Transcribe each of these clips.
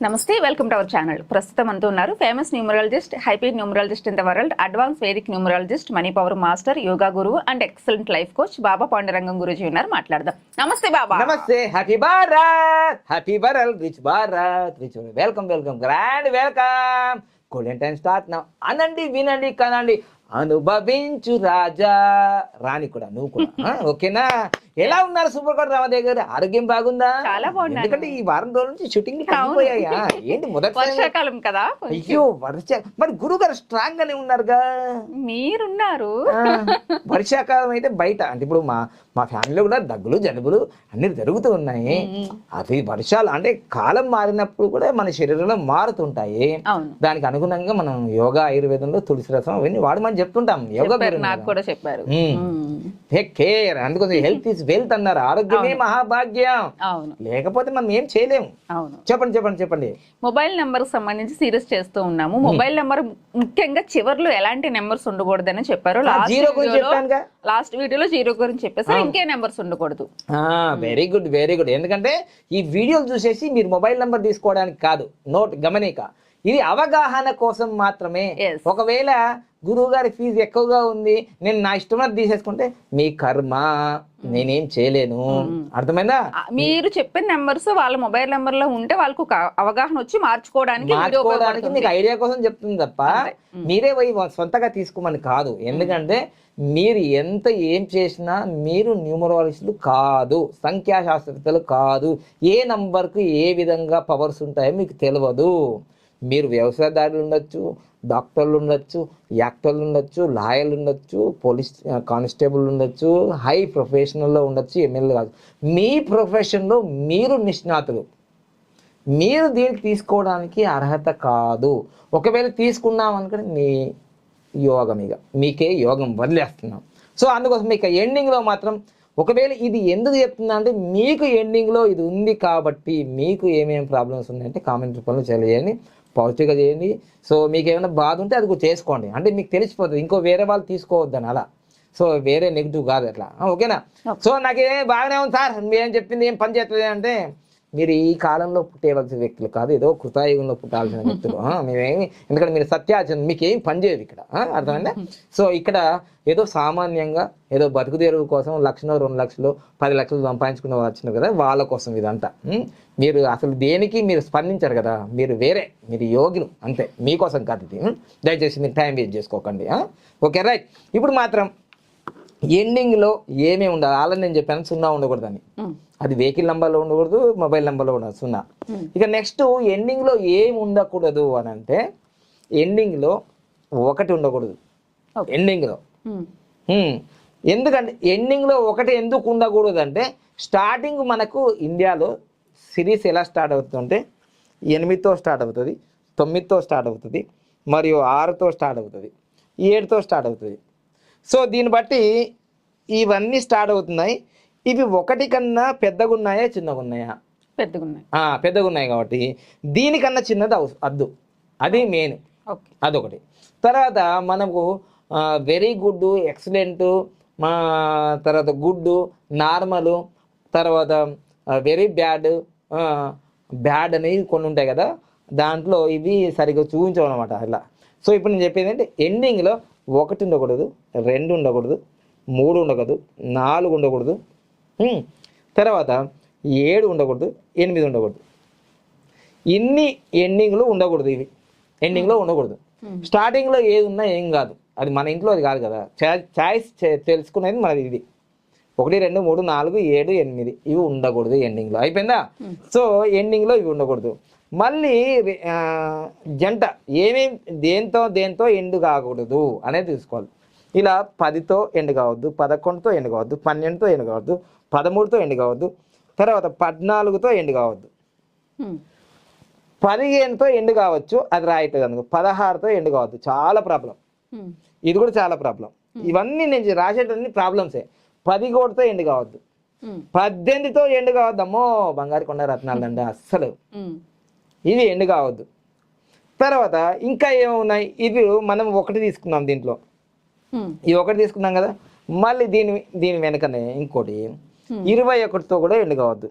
నమస్తే welcome to our channel. ప్రస్తుతం అంటూ ఉన్నారు famous numerologist హైపీ numerologist in the world advance Vedic numerologist money power master yoga గురువు and excellent life coach Baba Pandurangam guruji ఉన్నారు. మాట్లాడదాం. Namaste Baba namaste happy Bharat happy world rich Bharat rich welcome welcome grand welcome golden time start నా అనండి వినండి కనండి అనుభవించు రాజా రాని కూడా నువ్వు కూడా ఓకేనా ఎలా ఉన్నారు సూపర్ కోట రామదేవ్ గారు? ఆరోగ్యం బాగుందా? చాలా బాగున్నాను. ఎందుకంటే ఈ వారం రోజుల నుంచి షూటింగ్ తగ్గిపోయాయా ఏంటి మొదటి వర్షాకాలం కదా. అయ్యో వర్ష మరి గురువు గారు స్ట్రాంగ్ గానే ఉన్నారుగా? మీరున్నారు. వర్షాకాలం అయితే బయట. అంటే ఇప్పుడు మా మా ఫ్యామిలీలో కూడా దగ్గులు జలుబులు అన్ని జరుగుతూ ఉన్నాయి. అది వర్షాలు అంటే కాలం మారినప్పుడు కూడా మన శరీరంలో మారుతుంటాయి. దానికి అనుగుణంగా మనం యోగా ఆయుర్వేదంలో తులసి రసం అవన్నీ వాడమని చెప్తుంటాం. యోగా నాకు కూడా చెప్పారు. టేక్ కేర్ అందుకోసం హెల్త్ ఇస్ వెల్త్ అన్నారు. ఆరోగ్యమే మహాభాగ్యం. అవును. లేకపోతే మనం ఏం చేయలేము అవును. చెప్పండి చెప్పండి చెప్పండి. మొబైల్ నెంబర్ సంబంధించి సీరియస్ చేస్తూ ఉన్నాము. మొబైల్ నెంబర్ ముఖ్యంగా చివర్లో ఎలాంటి నెంబర్స్ ఉండకూడదని చెప్పారు. లాస్ట్ జీరో గురించి లాస్ట్ వీడియోలో జీరో గురించి చెప్పేసారు ఇంకే నెంబర్స్ ఉండకూడదు. వెరీ గుడ్ వెరీ గుడ్ ఎందుకంటే ఈ వీడియోలు చూసేసి మీరు మొబైల్ నంబర్ తీసుకోవడానికి కాదు. నోట్ గమనిక. ఇది అవగాహన కోసం మాత్రమే. ఒకవేళ గురువు గారి ఫీజు ఎక్కువగా ఉంది నేను నా ఇష్టం తీసేసుకుంటే మీ కర్మ నేనేం చేయలేను. అర్థమైందా? మీరు చెప్పిన నెంబర్స్ వాళ్ళ మొబైల్ నెంబర్లో ఉంటే వాళ్ళకు అవగాహన వచ్చి మార్చుకోవడానికి మార్చుకోవడానికి. మీకు ఐడియా కోసం చెప్తుంది తప్ప మీరే పోయి సొంతగా తీసుకోమని కాదు. ఎందుకంటే మీరు ఎంత ఏం చేసినా మీరు న్యూమరాలజిస్టులు కాదు సంఖ్యాశాస్త్రవేత్తలు కాదు. ఏ నంబర్కు ఏ విధంగా పవర్స్ ఉంటాయో మీకు తెలియదు. మీరు వ్యవసాయదారులు ఉండొచ్చు డాక్టర్లు ఉండొచ్చు యాక్టర్లు ఉండొచ్చు లాయర్లు ఉండొచ్చు పోలీస్ కానిస్టేబుల్ ఉండొచ్చు హై ప్రొఫెషనల్లో ఉండొచ్చు ఎమ్మెల్యే కాదు. మీ ప్రొఫెషన్లో మీరు నిష్ణాతులు. మీరు దీనికి తీసుకోవడానికి అర్హత కాదు. ఒకవేళ తీసుకున్నాం అనుకుంటే మీ యోగం ఇక మీకే యోగం వదిలేస్తున్నాం. సో అందుకోసం మీకు ఎండింగ్లో మాత్రం ఒకవేళ ఇది ఎందుకు చెప్తున్నా అంటే మీకు ఎండింగ్లో ఇది ఉంది కాబట్టి మీకు ఏమేమి ప్రాబ్లమ్స్ ఉన్నాయంటే కామెంట్ రూపంలో తెలియజేయండి. పాజిటివ్గా చేయండి. సో మీకు ఏమైనా బాధ ఉంటే అది కూడా చేసుకోండి. అంటే మీకు తెలిసిపోతుంది. ఇంకో వేరే వాళ్ళు తీసుకోవద్దని అలా. సో వేరే నెగిటివ్ కాదు అట్లా. ఓకేనా? సో నాకు బాగానే ఉంది సార్. మీరేం చెప్పింది ఏం పని చేస్తుంది అంటే మీరు ఈ కాలంలో పుట్టేవలసిన వ్యక్తులు కాదు. ఏదో కృతాయుగంలో పుట్టాల్సిన వ్యక్తులు. ఆ, మేమేమి ఎందుకంటే మీరు సత్యాచరణ మీకు ఏం పని చేయదు ఇక్కడ. ఆ, అర్థమైందా? సో ఇక్కడ ఏదో సామాన్యంగా ఏదో బతుకు తెరువు కోసం లక్షలో రెండు లక్షలు పది లక్షలు సంపాదించుకున్న వాళ్ళు వచ్చినారు కదా వాళ్ళ కోసం ఇదంతా. మీరు అసలు దేనికి మీరు స్పందించారు కదా? మీరు వేరే మీరు యోగిలు అంతే. మీకోసం కాదు ఇది. దయచేసి మీరు టైం వేస్ట్ చేసుకోకండి. Okay right. ఇప్పుడు మాత్రం ఎండింగ్లో ఏమేమి ఉండాలి? ఆల్రెడీ నేను చెప్పాను సున్నా ఉండకూడదని. అది వెహికల్ నెంబర్లో ఉండకూడదు మొబైల్ నెంబర్లో ఉండదు సున్నా. ఇక నెక్స్ట్ ఎండింగ్లో ఏం ఉండకూడదు అని అంటే ఎండింగ్లో ఒకటి ఉండకూడదు. ఎండింగ్లో. ఎందుకంటే ఎండింగ్లో ఒకటి ఎందుకు ఉండకూడదు అంటే స్టార్టింగ్ మనకు ఇండియాలో సిరీస్ ఎలా స్టార్ట్ అవుతుందంటే ఎనిమిదితో స్టార్ట్ అవుతుంది తొమ్మిదితో స్టార్ట్ అవుతుంది మరియు ఆరుతో స్టార్ట్ అవుతుంది ఏడుతో స్టార్ట్ అవుతుంది. సో దీన్ని బట్టి ఇవన్నీ స్టార్ట్ అవుతున్నాయి. ఇవి ఒకటి కన్నా పెద్దగా ఉన్నాయా చిన్నగా ఉన్నాయా పెద్దగా ఉన్నాయి ఆ, పెద్దగా ఉన్నాయి కాబట్టి దీనికన్నా చిన్నది అద్దు. అది మెయిన్. అదొకటి. తర్వాత మనకు వెరీ గుడ్ ఎక్సలెంట్ మా తర్వాత గుడ్ నార్మల్ తర్వాత వెరీ బ్యాడ్ బ్యాడ్ అనేవి కొన్ని ఉంటాయి కదా దాంట్లో ఇవి సరిగ్గా చూపించవు అనమాట అట్లా. సో ఇప్పుడు నేను చెప్పేది అంటే ఎండింగ్లో ఒకటి ఉండకూడదు రెండు ఉండకూడదు మూడు ఉండకూడదు నాలుగు ఉండకూడదు. తర్వాత ఏడు ఉండకూడదు ఎనిమిది ఉండకూడదు. ఇన్ని ఎండింగ్లో ఉండకూడదు ఇవి. ఎండింగ్లో ఉండకూడదు. స్టార్టింగ్లో ఏది ఉన్నా ఏం కాదు. అది మన ఇంట్లో అది కాదు కదా. చాయిస్ తెలుసుకునేది మనది ఇది. ఒకటి రెండు మూడు నాలుగు ఏడు ఎనిమిది. ఇవి ఉండకూడదు ఎండింగ్లో. అయిపోయిందా? సో ఎండింగ్లో ఇవి ఉండకూడదు. మళ్ళీ జంట ఏమేం దేంతో దేంతో ఎండు కాకూడదు అనేది తీసుకోవాలి ఇలా పదితో ఎండు కావద్దు పదకొండుతో ఎండు కావద్దు పన్నెండుతో ఎండు కావద్దు పదమూడుతో ఎండు కావద్దు. తర్వాత పద్నాలుగుతో ఎండు కావద్దు. పదిహేనుతో ఎండు కావచ్చు అది రైట్ కనుక పదహారుతో ఎండు కావద్దు. చాలా ప్రాబ్లం. ఇది కూడా చాలా ప్రాబ్లం. ఇవన్నీ నేను రాసేటన్ని ప్రాబ్లమ్సే. పది కోటితో ఎండు కావద్దు. పద్దెనిమిదితో ఎండు కావద్దు. అమ్మో బంగారు కొండ రత్నాలు అండి అస్సలు. ఇవి ఎండు కావద్దు. తర్వాత ఇంకా ఏమున్నాయి? ఇవి మనం ఒకటి తీసుకున్నాం దీంట్లో. ఈ ఒకటి తీసుకున్నాం కదా. మళ్ళీ దీని దీని వెనకనే ఇంకోటి. ఇరవై ఒకటితో కూడా ఎండు కావద్దు.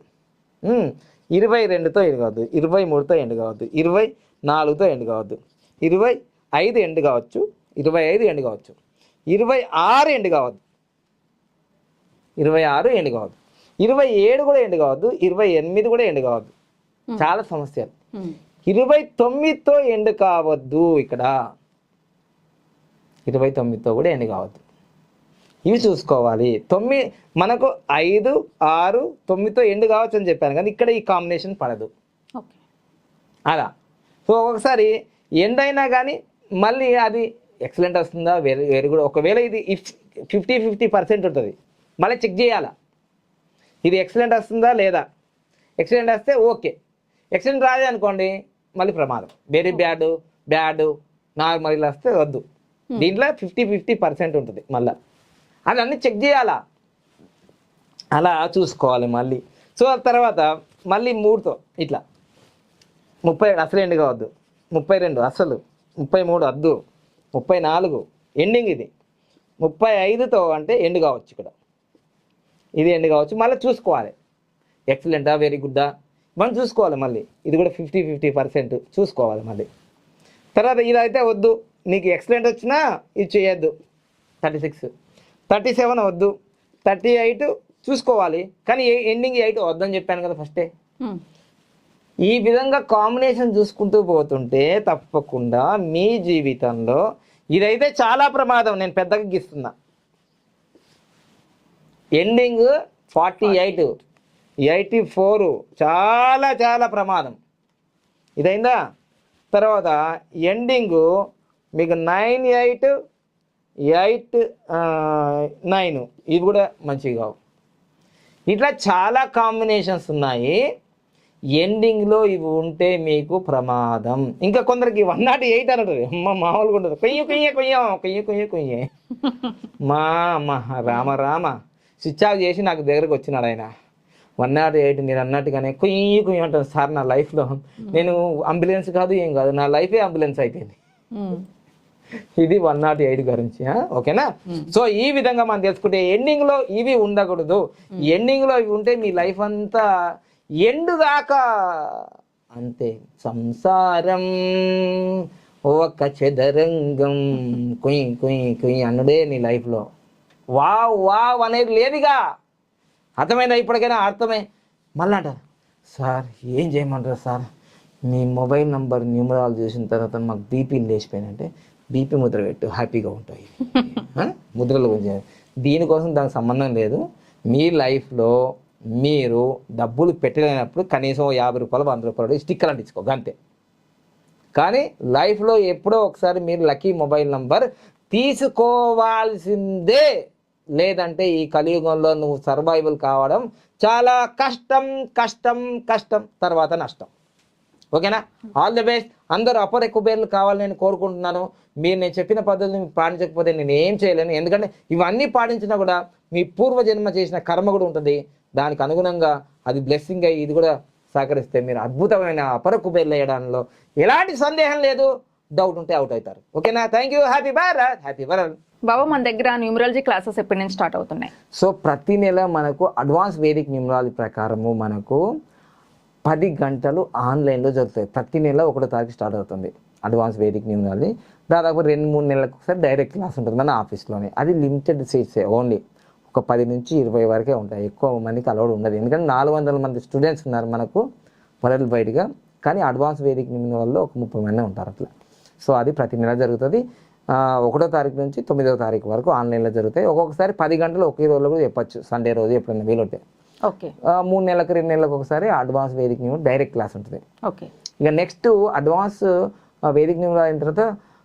ఉమ్, ఇరవై రెండుతో ఎండ్ కావద్దు. ఇరవై మూడుతో ఎండ్ కావద్దు. ఇరవై నాలుగుతో ఎండ్ కావద్దు. ఇరవై ఐదు ఎండ్ కావచ్చు. ఇరవై ఐదు ఎండ్ కావచ్చు. ఇరవై ఆరు ఎండ్ కావద్దు. ఇరవై ఆరు ఎండ్ కావద్దు. ఇరవై ఏడు కూడా ఎండ్ కావద్దు. ఇరవై ఎనిమిది కూడా ఎండ్ కావద్దు. చాలా సమస్యలు. ఇరవై తొమ్మిదితో ఎండ్ కావద్దు ఇక్కడ. ఇరవై తొమ్మిదితో కూడా ఎండ్ కావద్దు. ఇవి చూసుకోవాలి. తొమ్మిది మనకు ఐదు ఆరు తొమ్మిదితో ఎండ్ కావచ్చు అని చెప్పాను కానీ ఇక్కడ ఈ కాంబినేషన్ పడదు. అలా. సో ఒక్కొక్కసారి ఎండ్ అయినా కానీ మళ్ళీ అది ఎక్సలెంట్ వస్తుందా? వెరీ వెరీ గుడ్ ఒకవేళ ఇది ఫిఫ్టీ ఫిఫ్టీ పర్సెంట్ ఉంటుంది. మళ్ళీ చెక్ చేయాలా? ఇది ఎక్సలెంట్ వస్తుందా లేదా? ఎక్సలెంట్ వస్తే ఓకే. ఎక్సలెంట్ రాదే అనుకోండి మళ్ళీ ప్రమాదం. వెరీ బ్యాడ్ బ్యాడ్ నార్మల్ వస్తే వద్దు. దీంట్లో ఫిఫ్టీ ఫిఫ్టీ పర్సెంట్ ఉంటుంది మళ్ళీ. అది అన్నీ చెక్ చేయాలా? అలా చూసుకోవాలి మళ్ళీ. సో తర్వాత మళ్ళీ మూడుతో ఇట్లా. ముప్పై అసలు ఎండ్ కావద్దు. ముప్పై రెండు అసలు. ముప్పై మూడు అద్దు. ముప్పై నాలుగు. ఎండింగ్ ఇది. ముప్పై ఐదుతో అంటే ఎండు కావచ్చు ఇక్కడ. ఇది ఎండు కావచ్చు. మళ్ళీ చూసుకోవాలి. ఎక్సలెంటా వెరీ గుడ్డా? మనం చూసుకోవాలి మళ్ళీ. ఇది కూడా ఫిఫ్టీ ఫిఫ్టీ పర్సెంట్ చూసుకోవాలి మళ్ళీ. తర్వాత ఇది అయితే వద్దు. నీకు ఎక్సలెంట్ వచ్చినా ఇది చేయొద్దు. Thirty six. థర్టీ సెవెన్ వద్దు థర్టీ ఎయిట్ చూసుకోవాలి. కానీ ఎండింగ్ ఎయిట్ వద్దని చెప్పాను కదా ఫస్టే. ఈ విధంగా కాంబినేషన్ చూసుకుంటూ పోతుంటే తప్పకుండా మీ జీవితంలో ఇదైతే చాలా ప్రమాదం నేను పెద్దగా గీస్తున్నా. Ending forty eight eighty four చాలా చాలా ప్రమాదం. ఇదైందా? తర్వాత ఎండింగ్ మీకు నైన్ ఎయిట్ ఎయిట్ నైన్. ఇవి కూడా మంచివి కావు. ఇట్లా చాలా కాంబినేషన్స్ ఉన్నాయి. ఎండింగ్లో ఇవి ఉంటే మీకు ప్రమాదం. ఇంకా కొందరికి వన్ నాట్ ఎయిట్ అంటారు అమ్మ మామూలుగా ఉండదు. కొయ్య కొయ్య కొయ్య కొయ్య కొయ్య కొయ్య. మా అమ్మ రామ రామ. స్విచ్ ఆఫ్ చేసి నాకు దగ్గరకు వచ్చినాడు ఆయన. వన్ నాట్ ఎయిట్ మీరు అన్నట్టుగానే కొయ్యి కొయ్యి అంటాను సార్ నా లైఫ్లో నేను అంబులెన్స్ కాదు ఏం కాదు. నా లైఫే అంబులెన్స్ అయిపోయింది. ఇది వన్ నాట్ ఎయిట్ గురించి? ఓకేనా? సో ఈ విధంగా మనం తెలుసుకుంటే ఎండింగ్లో ఇవి ఉండకూడదు. ఎండింగ్లో ఇవి ఉంటే మీ లైఫ్ అంతా ఎండు దాకా. అంతే. సంసారం ఒక చదరంగం. కుయ్ కుయ్ కుయ్ అన్నడే నీ లైఫ్లో వావ్ వావ్ అనేది లేదుగా. అర్థమైందా ఇప్పటికైనా? అర్థమే. మళ్ళీ అంటారు సార్ ఏం చేయమంటారు సార్? మీ మొబైల్ నంబర్ న్యూమరాలు చూసిన తర్వాత మాకు బీపీ లేచిపోయినంటే బీపీ ముద్ర పెట్టు హ్యాపీగా ఉంటాయి? ముద్రలు గురించి. దీనికోసం దానికి సంబంధం లేదు. మీ లైఫ్లో మీరు డబ్బులు పెట్టలేనప్పుడు కనీసం యాభై రూపాయలు వంద రూపాయలు స్టిక్కర్ అంటించుకో అంతే కానీ లైఫ్లో ఎప్పుడో ఒకసారి మీరు లక్కీ మొబైల్ నంబర్ తీసుకోవాల్సిందే. లేదంటే ఈ కలియుగంలో నువ్వు సర్వైవల్ కావడం చాలా కష్టం కష్టం కష్టం తర్వాత నష్టం. ఓకేనా? ఆల్ ది బెస్ట్ అందరూ అపర కుబేర్లు కావాలని నేను కోరుకుంటున్నాను. మీరు నేను చెప్పిన పద్ధతిని పాటించకపోతే నేను ఏం చేయలేను. ఎందుకంటే ఇవన్నీ పాటించినా కూడా మీ పూర్వజన్మ చేసిన కర్మ కూడా ఉంటుంది. దానికి అనుగుణంగా అది బ్లెస్సింగ్ అయ్యి ఇది కూడా సహకరిస్తే మీరు అద్భుతమైన అపర కుబేర్లు వేయడంలో ఎలాంటి సందేహం లేదు. డౌట్ ఉంటే అవుట్ అవుతారు. ఓకేనా? Thank you happy Bharat happy Bharat Baba మన దగ్గర న్యూమరాలజీ క్లాసెస్ ఎప్పటి నుంచి స్టార్ట్ అవుతున్నాయి? సో ప్రతి నెల మనకు అడ్వాన్స్ వేదిక్ న్యూమరాలజీ ప్రకారము మనకు పది గంటలు ఆన్లైన్లో జరుగుతాయి. ప్రతి నెల ఒకటో తారీఖు స్టార్ట్ అవుతుంది. అడ్వాన్స్ వేదిక్ న్యూమరాలజీ దాదాపు రెండు మూడు నెలలకు ఒకసారి డైరెక్ట్ క్లాస్ ఉంటుంది మన ఆఫీస్లోనే. అది లిమిటెడ్ సీట్సే ఓన్లీ ఒక పది నుంచి ఇరవై వరకే ఉంటాయి. ఎక్కువ మందికి అలౌడ్ ఉండదు. ఎందుకంటే నాలుగు వందల మంది స్టూడెంట్స్ ఉన్నారు మనకు వరల్డ్ వైడ్గా. కానీ అడ్వాన్స్ వేదిక నిమిన వాళ్ళు ఒక ముప్పై మంది ఉంటారు అట్లా. సో అది ప్రతి నెల జరుగుతుంది. ఒకటో తారీఖు నుంచి తొమ్మిదవ తారీఖు వరకు ఆన్లైన్లో జరుగుతాయి. ఒక్కొక్కసారి పది గంటలు ఒకే రోజులో కూడా చెప్పొచ్చు. సండే రోజు ఎప్పుడైనా వీలుంటే. మూడు నెలలకు రెండు నెలలకు ఒకసారి అడ్వాన్స్ వేదిక న్యూమర్ డైరెక్ట్ క్లాస్ ఉంటుంది. ఓకే. ఇక నెక్స్ట్ అడ్వాన్స్ వేదిక న్యూమర్ అయిన తర్వాత